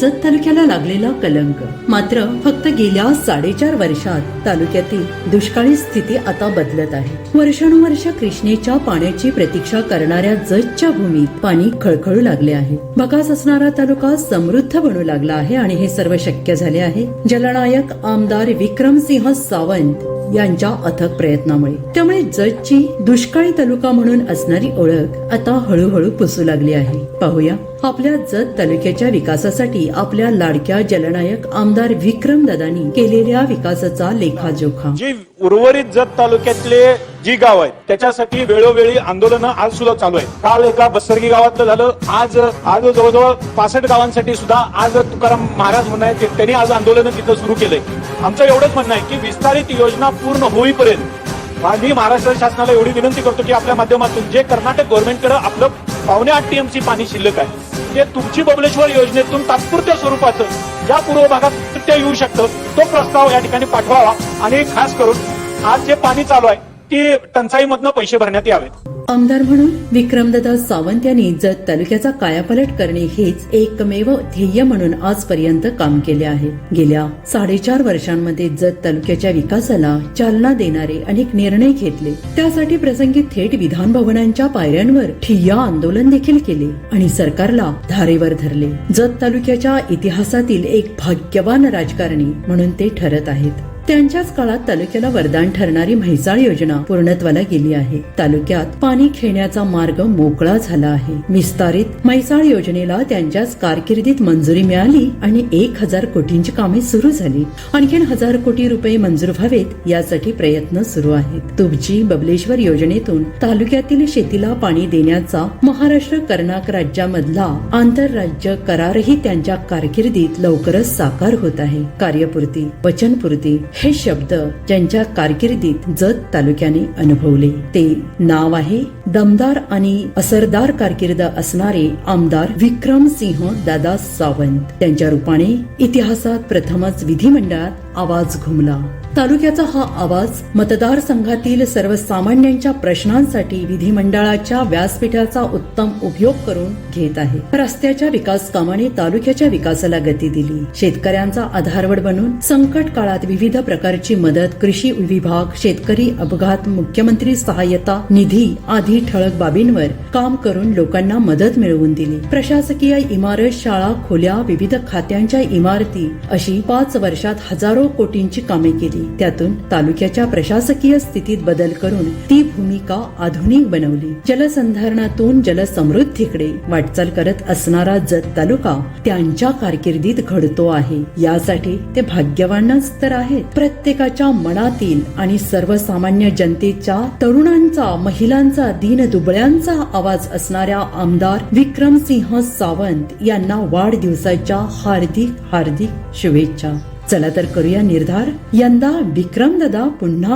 जत तालुक्याला लागलेला कलंक. मात्र फक्त गेल्या साडेचार वर्षात तालुक्यातील दुष्काळी स्थिती आता बदलत आहे. वर्षानुवर्ष कृष्णेच्या पाण्याची प्रतीक्षा करणाऱ्या जतच्या भूमीत पाणी खळखळू लागले आहे. बकास असणारा तालुका समृद्ध बनू लागला आहे आणि हे सर्व शक्य झाले आहे. जलनायक आमदार विक्रमसिंह सावंत यांच्या अथक प्रयत्नामुळे. त्यामुळे जतची दुष्काळी तालुका म्हणून असणारी ओळख आता हळूहळू पुसू लागली आहे. पाहूया. आपल्या जत तालुक्याच्या विकासासाठी आपल्या लाडक्या जलनायक आमदार विक्रम दादानी केलेल्या विकासाचा लेखाजोखा. जी उर्वरित जत तालुक्यातले जी गाव आहेत त्याच्यासाठी वेळोवेळी आंदोलनं आज सुद्धा चालू आहे काल एका बसरगी गावातलं झालं. आज आज जवळजवळ पासष्ट गावांसाठी सुद्धा आज तुकाराम महाराज म्हणून आहेत ते- त्यांनी आज आंदोलन तिथं सुरू केलंय. आमचं एवढंच म्हणणं आहे की विस्तारित योजना पूर्ण होईपर्यंत मी महाराष्ट्र शासनाला एवढी विनंती करतो की आपल्या माध्यमातून जे कर्नाटक गव्हर्नमेंटकडे आपलं पावणे आठ टीएमसी पाणी शिल्लक आहे ते तुमची बबलेश्वर योजनेतून तात्पुरत्या स्वरूपाचं ज्या पूर्व भागात ते येऊ शकतं. तो प्रस्ताव या ठिकाणी पाठवावा आणि खास करून आज जे पाणी चालू आहे ती टंचाईमधनं पैसे भरण्यात यावेत. आमदार म्हणून विक्रमदादा सावंत यांनी जत तालुक्याचा कायापालट करणे हेच एकमेव ध्येय म्हणून आजपर्यंत काम केले आहे. गेल्या साडेचार वर्षांमध्ये जत तालुक्याच्या विकासाला चालना देणारे अनेक निर्णय घेतले. त्यासाठी प्रसंगी थेट विधान भवनांच्या पायऱ्यांवर ठिय्या आंदोलन देखील केले आणि सरकारला धारेवर धरले. जत तालुक्याच्या इतिहासातील एक भाग्यवान राजकारणी म्हणून ते ठरत आहेत. त्यांच्याच काळात तालुक्याला वरदान ठरणारी म्हैसाळ योजना पूर्णत्वाला गेली आहे. तालुक्यात पाणी खेळण्याचा मार्ग मोकळा झाला आहे. विस्तारित म्हैसाळ योजनेला त्यांच्याच कारकिर्दीत मंजुरी मिळाली आणि एक हजार कोटींची कामे सुरू झाली. आणखीन हजार कोटी रुपये मंजूर व्हावेत यासाठी प्रयत्न सुरू आहेत. तुबची बबलेश्वर योजनेतून तालुक्यातील शेतीला पाणी देण्याचा महाराष्ट्र कर्नाटक राज्यामधला आंतरराज्य करारही त्यांच्या कारकिर्दीत लवकरच साकार होत आहे. कार्यपूर्ती वचनपूर्ती हे शब्द ज्यांच्या कारकिर्दीत जत तालुक्याने अनुभवले. ते नाव आहे दमदार आणि असरदार कारकिर्द असणारे आमदार विक्रम सिंह दादा सावंत. त्यांच्या रूपाने इतिहासात प्रथमच विधिमंडळात आवाज घुमला. तालुक्याचा हा आवाज मतदारसंघातील सर्वसामान्यांच्या प्रश्नांसाठी विधिमंडळाच्या व्यासपीठाचा उत्तम उपयोग करून घेत आहे. रस्त्याच्या विकास कामाने तालुक्याच्या विकासाला गती दिली. शेतकऱ्यांचा आधारवड बनून संकट काळात विविध प्रकारची मदत कृषी विभाग शेतकरी अपघात मुख्यमंत्री सहाय्यता निधी आदी ठळक बाबींवर काम करून लोकांना मदत मिळवून दिली. प्रशासकीय इमारत शाळा खोल्या विविध खात्यांच्या इमारती अशी पाच वर्षात हजारो कोटींची कामे केली. त्यातून तालुक्याच्या प्रशासकीय स्थितीत बदल करून ती भूमिका आधुनिक बनवली. जलसंधारणातून जलसमृद्धीकडे वाटचाल करत असणारा जत तालुका त्यांच्या कारकिर्दीत घडतो आहे. यासाठी ते भाग्यवानच तर आहेत. प्रत्येकाच्या मनातील आणि सर्वसामान्य जनतेच्या तरुणांचा महिलांचा दीन दुबळ्यांचा आवाज असणाऱ्या आमदार विक्रमसिंह सावंत यांना वाढदिवसाच्या हार्दिक हार्दिक शुभेच्छा. चला तर करूया निर्धार. यंदा विक्रमदादा पुन्हा